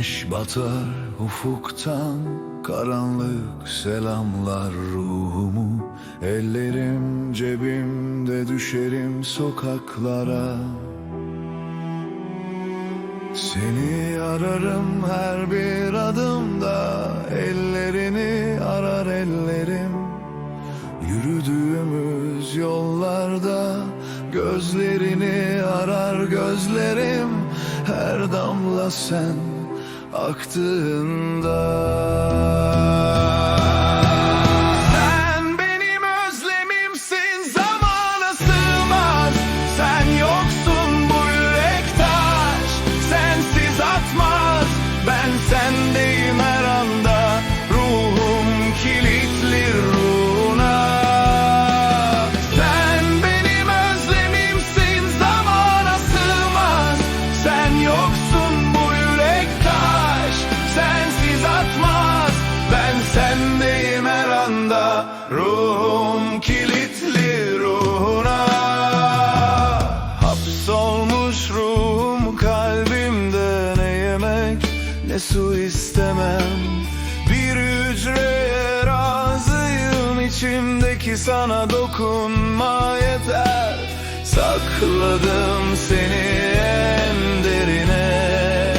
Güneş batar ufuktan Karanlık selamlar ruhumu. Ellerim cebimde düşerim sokaklara. Seni ararım her bir adımda Ellerini arar ellerim. Yürüdüğümüz yollarda Gözlerini arar gözlerim. Her damla sen aktığında Ruhum kilitli ruhuna. Hapsolmuş ruhum kalbimde Ne yemek ne su istemem. Bir hücreye razıyım içimdeki sana dokunma yeter. Sakladım seni en derine.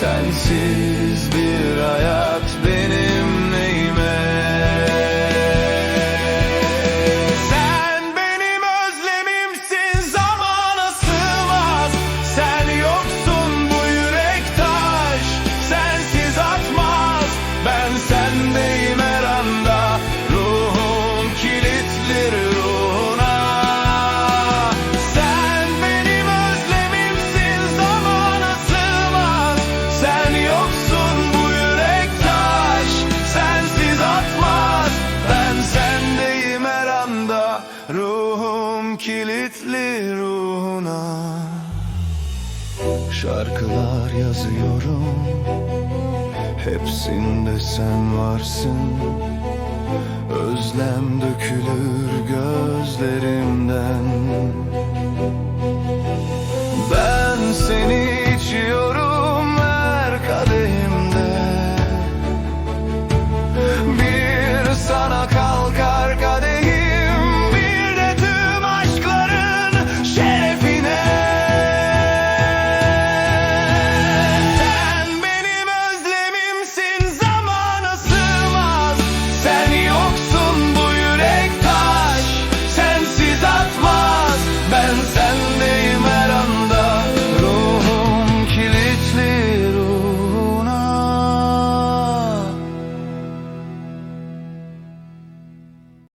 Sensiz kilitli ruhuna. Şarkılar yazıyorum. Hepsinde sen varsın. Özlem dökülür gözlerimden